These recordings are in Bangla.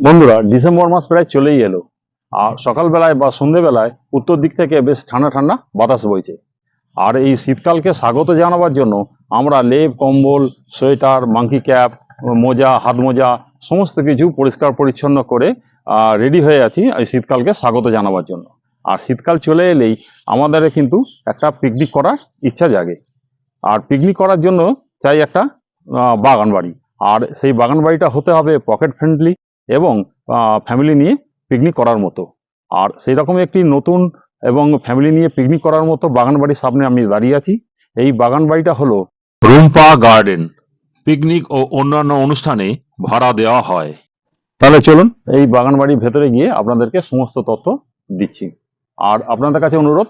বন্ধুরা, ডিসেম্বর মাস প্রায় চলেই এলো। আর সকালবেলায় বা সন্ধেবেলায় উত্তর দিক থেকে বেশ ঠান্ডা ঠান্ডা বাতাস বইছে। আর এই শীতকালকে স্বাগত জানাবার জন্য আমরা লেপ, কম্বল, সোয়েটার, মাংকি ক্যাপ, মোজা, হাত মোজা সমস্ত কিছু পরিষ্কার পরিচ্ছন্ন করে রেডি হয়ে আছি এই শীতকালকে স্বাগত জানাবার জন্য। আর শীতকাল চলে এলেই আমাদের কিন্তু একটা পিকনিক করার ইচ্ছা জাগে। আর পিকনিক করার জন্য চাই একটা বাগান বাড়ি আর সেই বাগান বাড়িটা হতে হবে পকেট ফ্রেন্ডলি এবং ফ্যামিলি নিয়ে পিকনিক করার মতো। আর সেই রকম একটি নতুন এবং ফ্যামিলি নিয়ে পিকনিক করার মতো বাগান বাড়ির সামনে আমি দাঁড়িয়ে আছি। এই বাগান বাড়িটা হলো রুম্পা গার্ডেন। পিকনিক ও অন্যান্য অনুষ্ঠানে ভাড়া দেওয়া হয়। তাহলে চলুন এই বাগান বাড়ির ভেতরে গিয়ে আপনাদেরকে সমস্ত তথ্য দিচ্ছি। আর আপনাদের কাছে অনুরোধ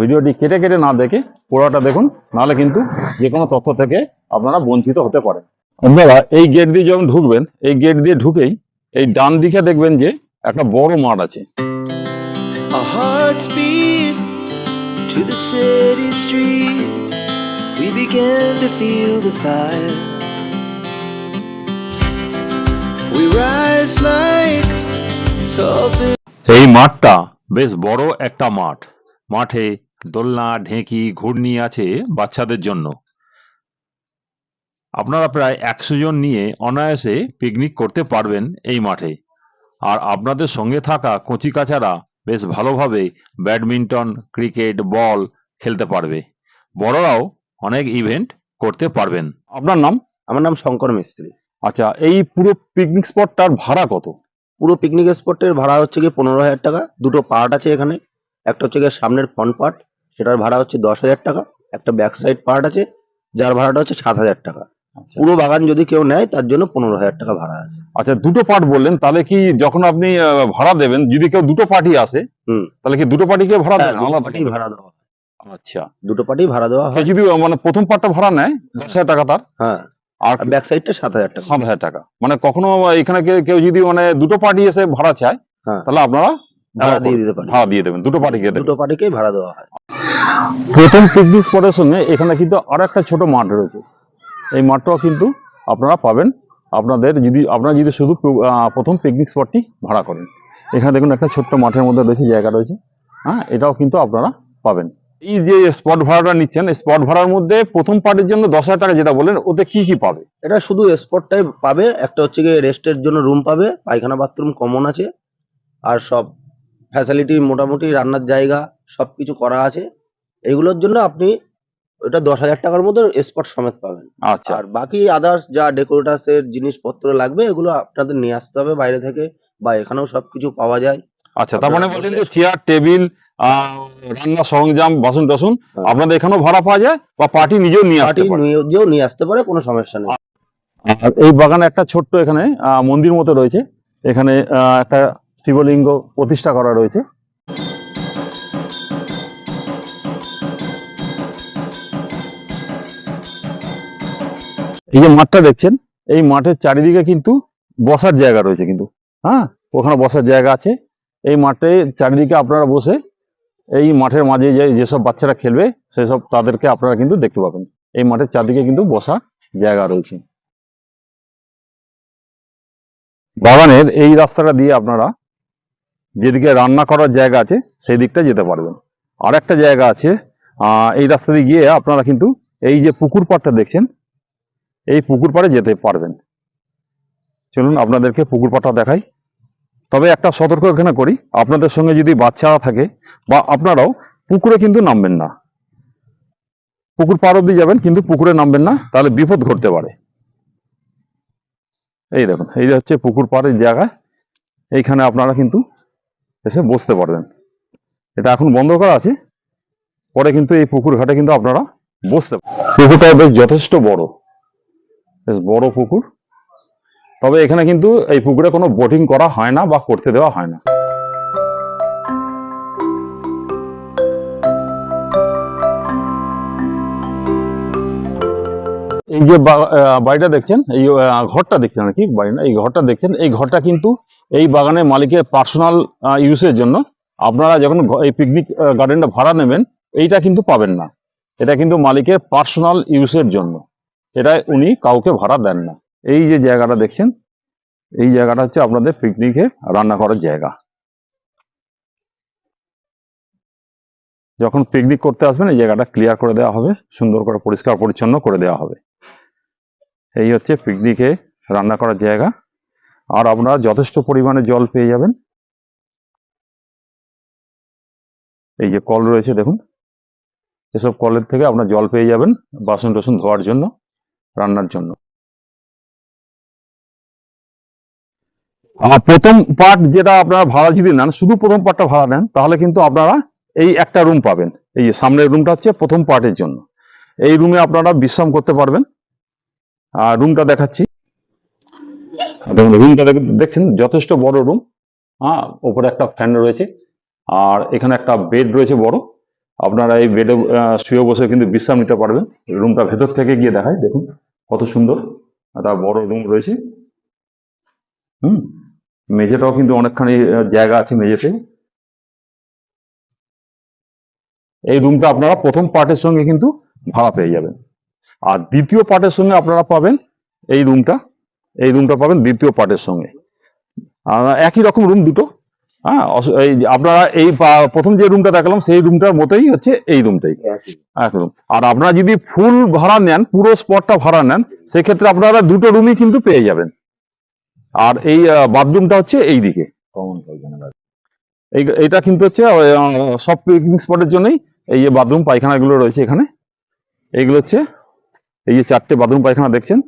ভিডিওটি কেটে কেটে না দেখে পুরোটা দেখুন, নাহলে কিন্তু যে কোনো তথ্য থেকে আপনারা বঞ্চিত হতে পারেন। আপনারা এই গেট দিয়ে যখন ঢুকবেন, এই গেট দিয়ে ঢুকেই এই ডান দিকে দেখবেন যে একটা বড় মাঠ আছে। এই মাঠটা বেশ বড় একটা মাঠ। মাঠে দোলনা ঢেঁকি ঘূর্ণি আছে বাচ্চাদের জন্য। আপনারা প্রায় একশো জন নিয়ে অনায়াসে পিকনিক করতে পারবেন এই মাঠে। আর আপনাদের সঙ্গে থাকা কচিকাচারা বেশ ভালোভাবে ব্যাডমিন্টন ক্রিকেট বল খেলতে পারবে। বড়রাও অনেক ইভেন্ট করতে পারবেন। আপনার নাম? আমার নাম শঙ্কর মিস্ত্রি। আচ্ছা এই পুরো পিকনিক স্পটটার ভাড়া কত? পুরো পিকনিক স্পটের ভাড়া হচ্ছে গিয়ে পনেরো হাজার টাকা। দুটো পার্ট আছে এখানে। একটা হচ্ছে গিয়ে সামনের ফ্রন্ট পার্ট সেটার ভাড়া হচ্ছে দশ হাজার টাকা। একটা ব্যাক সাইড পার্ট আছে যার ভাড়াটা হচ্ছে সাত হাজার টাকা। পুরো বাগান যদি কেউ নেয় তার জন্য পনেরো হাজার টাকা ভাড়া আছে। আচ্ছা দুটো পার্ট বললেন তাহলে কি যখন আপনি ভাড়া দেবেন যদি কেউ দুটো পার্টি আসে তাহলে কি দুটো পার্টিকে ভাড়া হ্যাঁ, আলাদা পার্টি ভাড়া দেওয়া আচ্ছা। দুটো পার্টি ভাড়া দেওয়া হয়। যদি মানে প্রথম পার্টটা ভাড়া নেয় দশ হাজার টাকা তার। হ্যাঁ। আর ব্যাক সাইডটা সাত হাজার টাকা। সাত হাজার টাকা। মানে কখনো এখানে কেউ- যদি মানে দুটো পার্টি এসে ভাড়া চায় হ্যাঁ। তাহলে আপনারা ভাড়া দিয়ে দিতে পারি ভাড়া দিয়ে দেবেন দুটো পার্টিকে দুটো পার্টিকেই ভাড়া দেওয়া হয়। প্রথম পিকনিক স্পটের সঙ্গে এখানে কিন্তু আর একটা ছোট মাঠ রয়েছে। এই মাঠটাও কিন্তু আপনারা পাবেন। আপনাদের যদি, আপনারা যদি শুধু প্রথম পিকনিক স্পটটি ভাড়া করেন। এখানে দেখুন একটা ছোট্ট মাঠের মধ্যে রয়েছে জায়গা রয়েছে। হ্যাঁ এটাও কিন্তু আপনারা পাবেন। এই যে স্পট ভাড়াটা নিচ্ছেন স্পট ভাড়ার মধ্যে প্রথম পার্টির জন্য দশ হাজার টাকা যেটা বলেন ওতে কি কি পাবে? এটা শুধু স্পটটাই পাবে, একটা হচ্ছে গিয়ে রেস্টের জন্য রুম পাবে, পায়খানা বাথরুম কমন আছে, আর সব ফ্যাসিলিটি মোটামুটি রান্নার জায়গা সব কিছু করা আছে। এইগুলোর জন্য আপনি ওটা দশ হাজার টাকার মধ্যে স্পট সমেত পাবেন। আচ্ছা। আর বাকি আদার্স যা ডেকোরেটার্স এর জিনিসপত্র লাগবে এগুলো আপনাদের নিয়ে আসতে হবে বাইরে থেকে বা এখানেও সবকিছু পাওয়া যায়। আচ্ছা তার মানে বলছেন যে চেয়ার টেবিল রান্না সরঞ্জাম বাসন টাসন হ্যাঁ। আপনাদের এখানেও ভাড়া পাওয়া যায় বা পার্টি নিজেও নিয়ে আসতে পার্টি পারে? নিয়েও নিয়ে আসতে পারে কোনো সমস্যা নেই। আর এই বাগানে একটা ছোট্ট এখানে মন্দির মতো রয়েছে। এখানে একটা শিবলিঙ্গ প্রতিষ্ঠা করা রয়েছে। এই যে মাঠটা দেখছেন, এই মাঠের চারিদিকে কিন্তু বসার জায়গা রয়েছে কিন্তু। হ্যাঁ ওখানে বসার জায়গা আছে। এই মাঠে চারিদিকে আপনারা বসে এই মাঠের মাঝে যে, যেসব বাচ্চারা খেলবে, সেসব তাদেরকে আপনারা কিন্তু দেখতে পাবেন। এই মাঠের চারদিকে কিন্তু বসার জায়গা রয়েছে। বাগানের এই রাস্তাটা দিয়ে আপনারা যেদিকে রান্না করার জায়গা আছে, সেই দিকটা যেতে পারবেন। আর একটা জায়গা আছে এই রাস্তা দিয়ে গিয়ে আপনারা কিন্তু এই যে পুকুর পাড়টা দেখছেন এই পুকুর পাড়ে যেতে পারবেন। চলুন আপনাদেরকে পুকুর পাড়টা দেখাই। তবে একটা সতর্ক এখানে করি, আপনাদের সঙ্গে যদি বাচ্চা থাকে বা আপনারাও, পুকুরে কিন্তু নামবেন না। পুকুর পার অব্দি যাবেন, কিন্তু পুকুরে নামবেন না, তাহলে বিপদ ঘটতে পারে। এই দেখুন, এই হচ্ছে পুকুর পাড়ের জায়গা, এইখানে আপনারা কিন্তু এসে বসতে পারবেন। এটা এখন বন্ধ করা আছে, পরে কিন্তু এই পুকুর ঘাটে কিন্তু আপনারা বসতে পারবেন। পুকুরটা বেশ যথেষ্ট বড়। বেশ বড় পুকুর। তবে এখানে কিন্তু এই পুকুরে কোনো বোটিং করা হয় না বা করতে দেওয়া হয় না। এই যে বাড়িটা দেখছেন, এই ঘরটা দেখছেন আর কি বাড়ি না? এই ঘরটা দেখছেন, এই ঘরটা কিন্তু এই বাগানের মালিকের পার্সোনাল ইউজের জন্য। আপনারা যখন এই পিকনিক গার্ডেনটা ভাড়া নেবেন, এইটা কিন্তু পাবেন না। এটা কিন্তু মালিকের পার্সোনাল ইউজের জন্য। এটা উনি কাউকে ভাড়া দেন না। এই যে জায়গাটা দেখছেন, এই জায়গাটা হচ্ছে আপনাদের পিকনিকে রান্না করার জায়গা। যখন পিকনিক করতে আসবেন, এই জায়গাটা ক্লিয়ার করে দেওয়া হবে, সুন্দর করে পরিষ্কার পরিচ্ছন্ন করে দেওয়া হবে। এই হচ্ছে পিকনিকে রান্না করার জায়গা। আর আপনারা যথেষ্ট পরিমাণে জল পেয়ে যাবেন। এই যে কল রয়েছে, দেখুন। এসব কলের থেকে আপনার জল পেয়ে যাবেন বাসন টাসন ধোয়ার জন্য। রান্নার জন্য। প্রথম পার্ট যেটা আপনারা ভাড়া যদি নেন, শুধু প্রথম পার্টটা ভাড়া নেন, তাহলে কিন্তু আপনারা এই একটা রুম পাবেন। এই যে সামনের রুমটা হচ্ছে প্রথম পার্টের জন্য। এই রুমে আপনারা বিশ্রাম করতে পারবেন। আর রুমটা দেখাচ্ছি। দেখুন রুমটা দেখছেন? যথেষ্ট বড় রুম হ্যাঁ ওপরে একটা ফ্যান রয়েছে। আর এখানে একটা বেড রয়েছে বড়। আপনারা এই বেডে শুয়ে বসে কিন্তু বিশ্রাম নিতে পারবেন। রুমটা ভেতর থেকে গিয়ে দেখায় দেখুন কত সুন্দর একটা বড় রুম রয়েছে। হুম, মেঝেটাও কিন্তু অনেকখানি জায়গা আছে মেঝেতে। এই রুমটা আপনারা প্রথম পার্টের সঙ্গে কিন্তু ভাড়া পেয়ে যাবেন। আর দ্বিতীয় পার্টের সঙ্গে আপনারা পাবেন এই রুমটা এই রুমটা পাবেন দ্বিতীয় পার্টের সঙ্গে। একই রকম রুম দুটো হ্যাঁ এই আপনারা এই প্রথম যে রুমটা দেখালাম সেই রুমটার মতোই হচ্ছে এই রুমটাই একদম আর আপনারা যদি ফুল ভাড়া নেন পুরো স্পটটা ভাড়া নেন সেক্ষেত্রে আপনারা দুটো রুমই কিন্তু পেয়ে যাবেন। আর এই বাথরুমটা হচ্ছে এই দিকে। এই এইটা কিন্তু হচ্ছে সব পিকনিক স্পটের জন্যই এই যে বাথরুম পায়খানাগুলো রয়েছে এখানে। এইগুলো হচ্ছে এই যে চারটে বাথরুম পায়খানা দেখছেন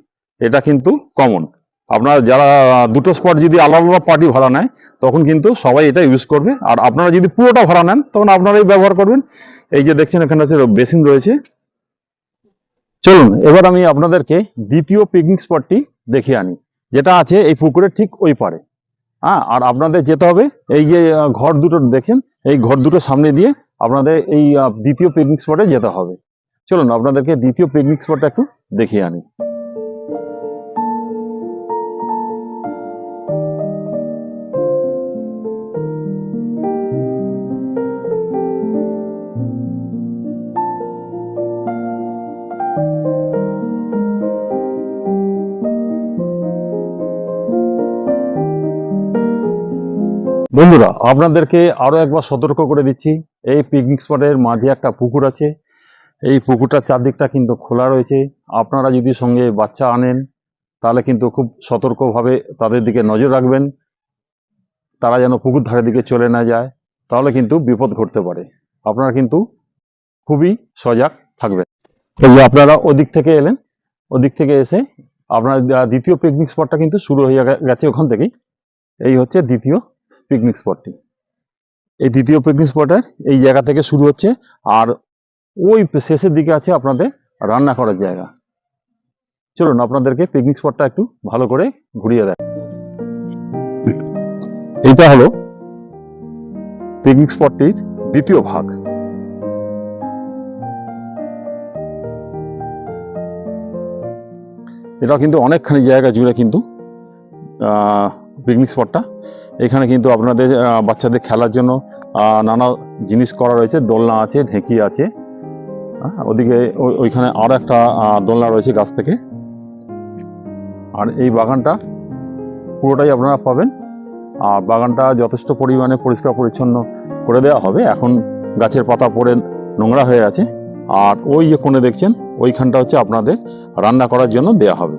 এটা কিন্তু কমন আপনারা যারা দুটো স্পট যদি আলাদা আলাদা পার্টি ভাড়া নেয়, তখন কিন্তু সবাই এটা ইউজ করবে। আর আপনারা যদি পুরোটা ভাড়া নেন, তখন আপনারাই ব্যবহার করবেন। এই যে দেখছেন, এখানে বেসিন রয়েছে। চলুন, এবার আমি আপনাদেরকে দ্বিতীয় পিকনিক স্পটটি দেখিয়ে আনি, যেটা আছে এই পুকুরের ঠিক ওই পারে হ্যাঁ আর আপনাদের যেতে হবে, এই যে ঘর দুটো দেখছেন এই ঘর দুটো সামনে দিয়ে আপনাদের এই দ্বিতীয় পিকনিক স্পটে যেতে হবে। চলুন, আপনাদেরকে দ্বিতীয় পিকনিক স্পটটা একটু দেখিয়ে আনি। বন্ধুরা, আপনাদেরকে আরও একবার সতর্ক করে দিচ্ছি। এই পিকনিক স্পটের মাঝে একটা পুকুর আছে। এই পুকুরটার চারদিকটা কিন্তু খোলা রয়েছে। আপনারা যদি সঙ্গে বাচ্চা আনেন, তাহলে কিন্তু খুব সতর্কভাবে তাদের দিকে নজর রাখবেন। তারা যেন পুকুর ধারের দিকে চলে না যায়, তাহলে কিন্তু বিপদ ঘটতে পারে। আপনারা কিন্তু খুবই সজাগ থাকবেন। এই যে আপনারা ওদিক থেকে এলেন, ওদিক থেকে এসে আপনার দ্বিতীয় পিকনিক স্পটটা কিন্তু শুরু হয়ে গেছে ওখান থেকেই। এই হচ্ছে দ্বিতীয় পিকনিক স্পটটি এই দ্বিতীয় পিকনিক স্পটের এই জায়গা থেকে শুরু হচ্ছে, আর ওই শেষের দিকে আছে আপনাদের রান্না করার জায়গা। চলুন আপনাদেরকে পিকনিক স্পটটা একটু ভালো করে ঘুরিয়ে দেয় এইটা হলো পিকনিক স্পটটির দ্বিতীয় ভাগ। এটা কিন্তু অনেকখানি জায়গা জুড়ে কিন্তু পিকনিক স্পটটা এখানে কিন্তু আপনাদের বাচ্চাদের খেলার জন্য নানা জিনিস করা রয়েছে। দোলনা আছে, ঢেঁকি আছে। ওদিকে ওই- ওইখানে আরও একটা দোলনা রয়েছে গাছ থেকে। আর এই বাগানটা পুরোটাই আপনারা পাবেন। আর বাগানটা যথেষ্ট পরিমাণে পরিষ্কার পরিচ্ছন্ন করে দেওয়া হবে। এখন গাছের পাতা পড়ে নোংরা হয়ে আছে। আর ওই যে কোণে দেখছেন, ওইখানটা হচ্ছে আপনাদের রান্না করার জন্য দেয়া হবে।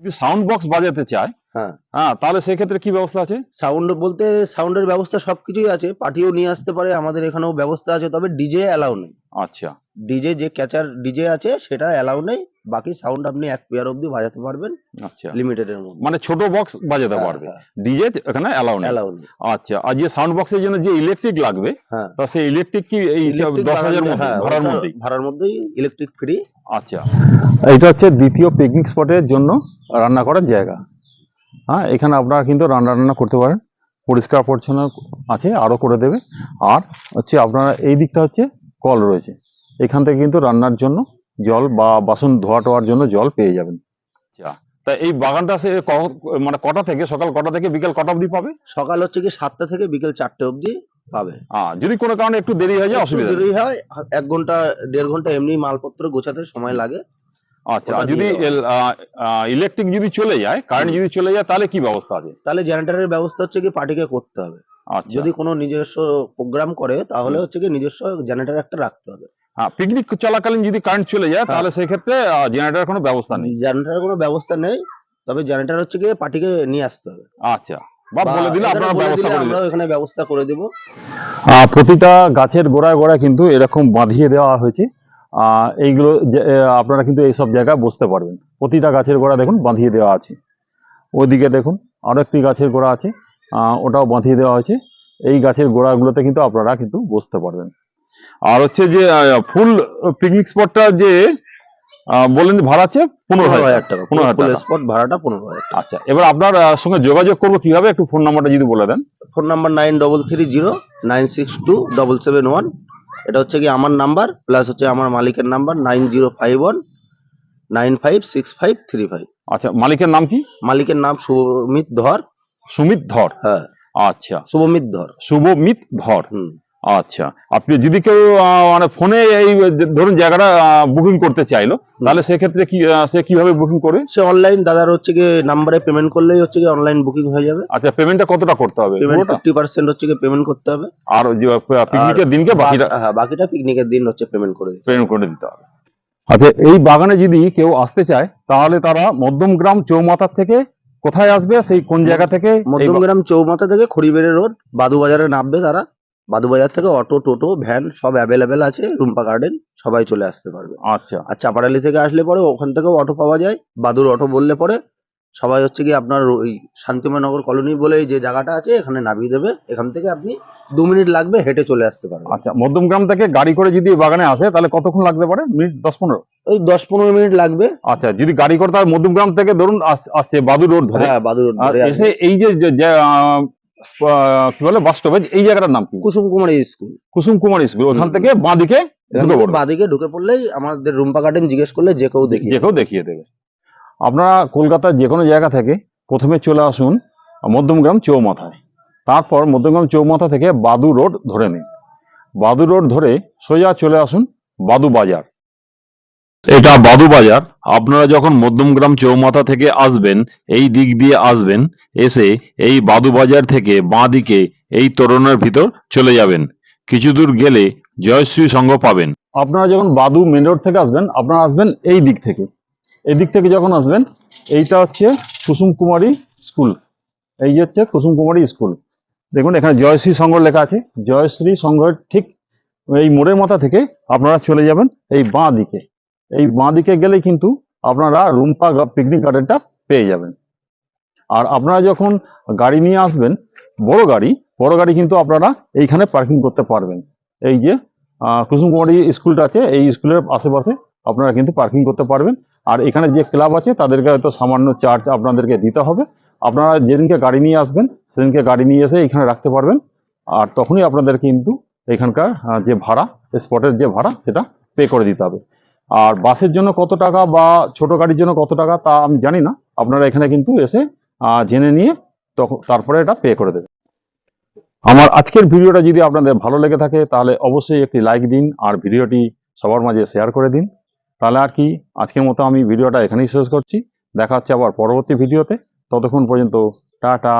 যদি সাউন্ড বক্স বাজাতে চায় হ্যাঁ। হ্যাঁ তাহলে সেক্ষেত্রে কি ব্যবস্থা আছে? সাউন্ড বলতে সাউন্ডের ব্যবস্থা সবকিছুই আছে পার্টিও নিয়ে আসতে পারে আমাদের এখানেও ব্যবস্থা আছে তবে ডিজে অ্যালাউ নেই। আচ্ছা। ডিজে যে ক্যাচার ডিজে আছে সেটা অ্যালাউ নেই বাকি সাউন্ড আপনি এক পেয়ার অবধি বাজাতে পারবেন আচ্ছা। লিমিটেডের মধ্যে। মানে ছোট বক্স বাজাতে পারবে। ডিজে এখানে অ্যালাউ নেই। অ্যালাউ নেই। আচ্ছা আর যে সাউন্ড বক্সের জন্য যে ইলেকট্রিক লাগবে হ্যাঁ। তা সেই ইলেকট্রিক কি এই Electric দশ হাজার বাড়ালে- মধ্যে হ্যাঁ, ভাড়ার ওটা মধ্যেই? ভাড়ার মধ্যেই ইলেকট্রিক ফ্রি। আচ্ছা। এটা হচ্ছে দ্বিতীয় পিকনিক স্পটের জন্য রান্না করার জায়গা। হ্যাঁ এখানে আপনারা কিন্তু রান্না রান্না করতে পারেন। পরিষ্কার পরিচ্ছন্ন আছে আরও করে দেবে। আর হচ্ছে আপনারা এই দিকটা হচ্ছে কল রয়েছে। এখান থেকে কিন্তু রান্নার জন্য জল বা বাসন ধোয়া টোয়ার জন্য জল পেয়ে যাবেন। আচ্ছা তা এই বাগানটা সে ক- মানে কটা থেকে সকাল কটা থেকে বিকেল কটা অবধি পাবে? সকাল হচ্ছে কি সাতটা থেকে বিকেল চারটে অবধি পাবে। আহ, যদি কোনো কারণে একটু দেরি হয়ে যায় অসুবিধা দেরি হয় এক ঘণ্টা দেড় ঘণ্টা এমনি মালপত্র গোছাতে সময় লাগে। আচ্ছা আর যদি ইলেকট্রিক যদি চলে যায় কারেন্ট যদি চলে যায় তাহলে কি ব্যবস্থা আছে? তাহলে জেনারেটরের ব্যবস্থা হচ্ছে কি পার্টিকে করতে হবে। আচ্ছা। যদি কোনো নিজস্ব প্রোগ্রাম করে তাহলে হচ্ছে কি নিজস্ব জেনারেটর একটা রাখতে হবে। হ্যাঁ পিকনিক চলাকালীন যদি কারেন্ট চলে যায় হ্যাঁ। তাহলে সেক্ষেত্রে জেনারেটর কোনো ব্যবস্থা নেই। জেনারেটরের কোনো ব্যবস্থা নেই তবে জেনারেটর হচ্ছে কি পার্টিকে নিয়ে আসতে হবে। আচ্ছা বা বলে দিলে আপনারা ব্যবস্থা করে আমরাও এখানে ব্যবস্থা করে দেবো। প্রতিটা গাছের গোড়ায় গোড়ায় কিন্তু এরকম বাঁধিয়ে দেওয়া হয়েছে। এইগুলো আপনারা কিন্তু এইসব জায়গায় বসতে পারবেন। প্রতিটা গাছের গোড়া দেখুন বাঁধিয়ে দেওয়া আছে। ওইদিকে দেখুন আরও একটি গাছের গোড়া আছে। ওটাও বাঁধিয়ে দেওয়া হয়েছে। এই গাছের গোড়াগুলোতে কিন্তু আপনারা কিন্তু বসতে পারবেন। আর হচ্ছে যে ফুল পিকনিক স্পটটা যে বললেন ভাড়া আছে পনেরো হাজার টাকা। পনেরো হাজার স্পট ভাড়াটা পনেরো হাজার টাকা। আচ্ছা এবার আপনার সঙ্গে যোগাযোগ করব কীভাবে? একটু ফোন নাম্বারটা যদি বলে দেন। Phone number nine double three zero nine six two double seven one এটা হচ্ছে কি আমার নাম্বার প্লাস হচ্ছে আমার মালিকের number nine zero five one nine five six five three five আচ্ছা মালিকের নাম কি? মালিকের নাম সুমিত ধর। সুমিত ধর। হ্যাঁ। আচ্ছা। শুভমিত ধর। শুভমিত ধর। হুম। আচ্ছা। আপনি যদি কেউ মানে ফোনে এই ধরুন জায়গাটা বুকিং করতে চাইলো তাহলে সেক্ষেত্রে কি সে কীভাবে বুকিং করে? সে অনলাইন দাদার হচ্ছে কি নাম্বারে পেমেন্ট করলেই হচ্ছে কি অনলাইন বুকিং হয়ে যাবে। আচ্ছা পেমেন্টটা কতটা করতে হবে? ফিফটি পার্সেন্ট হচ্ছে কি পেমেন্ট করতে হবে। আর পিকনিকের দিনকে বাকিটা হ্যাঁ বাকিটা পিকনিকের দিন হচ্ছে পেমেন্ট করে পেমেন্ট করে দিতে হবে। আচ্ছা এই বাগানে যদি কেউ আসতে চায় তাহলে তারা মধ্যমগ্রাম চৌমাথার থেকে কোথায় আসবে? সেই কোন জায়গা থেকে? মধ্যমগ্রাম চৌমাথা থেকে খড়িবেড়ে রোড বাদুবাজারে নামবে তারা। বাদুবাজার থেকে অটো টোটো ভ্যান সব অ্যাভেলেবেল আছে রুম্পা গার্ডেন সবাই চলে আসতে পারবে। আচ্ছা। আর চাপাডালি থেকে আসলে পরে ওখান থেকেও অটো পাওয়া যায় বাদুর অটো বললে পরে সবাই হচ্ছে কি আপনার ওই শান্তিময়নগর কলোনি বলে যে জায়গাটা আছে এখানে নামিয়ে দেবে এখান থেকে আপনি দু মিনিট লাগবে হেঁটে চলে আসতে পারবেন। আচ্ছা মধ্যমগ্রাম থেকে গাড়ি করে যদি বাগানে আসে তাহলে কতক্ষণ লাগতে পারে? মিনিট দশ পনেরো? ওই দশ পনেরো মিনিট লাগবে। আচ্ছা যদি গাড়ি করে তাহলে মধ্যমগ্রাম থেকে ধরুন আস- আসছে বাদু রোড ধরে। হ্যাঁ বাদুর রোড ধরে এসে এই যে কি বলে বাস স্টপেজ এই জায়গাটার নাম কি? কুসুম কুমার স্কুল। কুসুম কুমার স্কুল ওখান থেকে বাঁদিকে বাঁদিকে ঢুকে ঢুকে পড়লেই আমাদের রুম্পা গার্ডেন জিজ্ঞেস করলে যে কেউ দেখি যে কেউ দেখিয়ে দেবে। আপনারা কলকাতার যে কোনো জায়গা থেকে প্রথমে চলে আসুন মধ্যমগ্রাম চৌমাথায়। তারপর মধ্যমগ্রাম চৌমাথা থেকে বাদু রোড ধরে নিন। বাদু রোড ধরে সোজা চলে আসুন বাদু বাজার। এটা বাদুবাজার। আপনারা যখন মধ্যমগ্রাম চৌমাথা থেকে আসবেন, এই দিক দিয়ে আসবেন, এসে এই বাদুবাজার থেকে বাঁ দিকে এই তোরণের ভিতর চলে যাবেন। কিছু দূর গেলে জয়শ্রী সংঘ পাবেন। আপনারা যখন বাদু মেন রোড থেকে আসবেন, আপনারা আসবেন এই দিক থেকে। এই দিক থেকে যখন আসবেন, এইটা হচ্ছে কুসুম কুমারী স্কুল। এই যে হচ্ছে কুসুম কুমারী স্কুল। দেখুন, এখানে জয়শ্রী সংঘ লেখা আছে। জয়শ্রী সংঘের ঠিক এই মোড়ের মাথা থেকে আপনারা চলে যাবেন এই বাঁ দিকে। এই বাঁ দিকে গেলে কিন্তু আপনারা রুম্পা পিকনিক গার্ডেনটা পেয়ে যাবেন। আর আপনারা যখন গাড়ি নিয়ে আসবেন বড় গাড়ি বড় গাড়ি কিন্তু আপনারা এইখানে পার্কিং করতে পারবেন। এই যে আহ, কুসুম কুমারী স্কুলটা আছে এই স্কুলের আশেপাশে আপনারা কিন্তু পার্কিং করতে পারবেন। আর এখানে যে ক্লাব আছে তাদেরকে হয়তো সামান্য চার্জ আপনাদেরকে দিতে হবে। আপনারা যেদিনকে গাড়ি নিয়ে আসবেন সেদিনকে গাড়ি নিয়ে এসে এখানে রাখতে পারবেন। আর তখনই আপনাদের কিন্তু এখানকার যে ভাড়া স্পটের যে ভাড়া সেটা পে করে দিতে হবে। আর বাসের জন্য কত টাকা বা ছোট গাড়ির জন্য কত টাকা তা আমি জানি না। আপনারা এখানে কিন্তু এসে জেনে নিয়ে তখন তারপরে এটা পে করে দেবেন। আমার আজকের ভিডিওটা যদি আপনাদের ভালো লেগে থাকে, তাহলে অবশ্যই একটি লাইক দিন আর ভিডিওটি সবার মাঝে শেয়ার করে দিন। তাহলে আর কি, আজকের মতো আমি ভিডিওটা এখানেই শেষ করছি। দেখা হচ্ছে আবার পরবর্তী ভিডিওতে। ততক্ষণ পর্যন্ত, টাটা।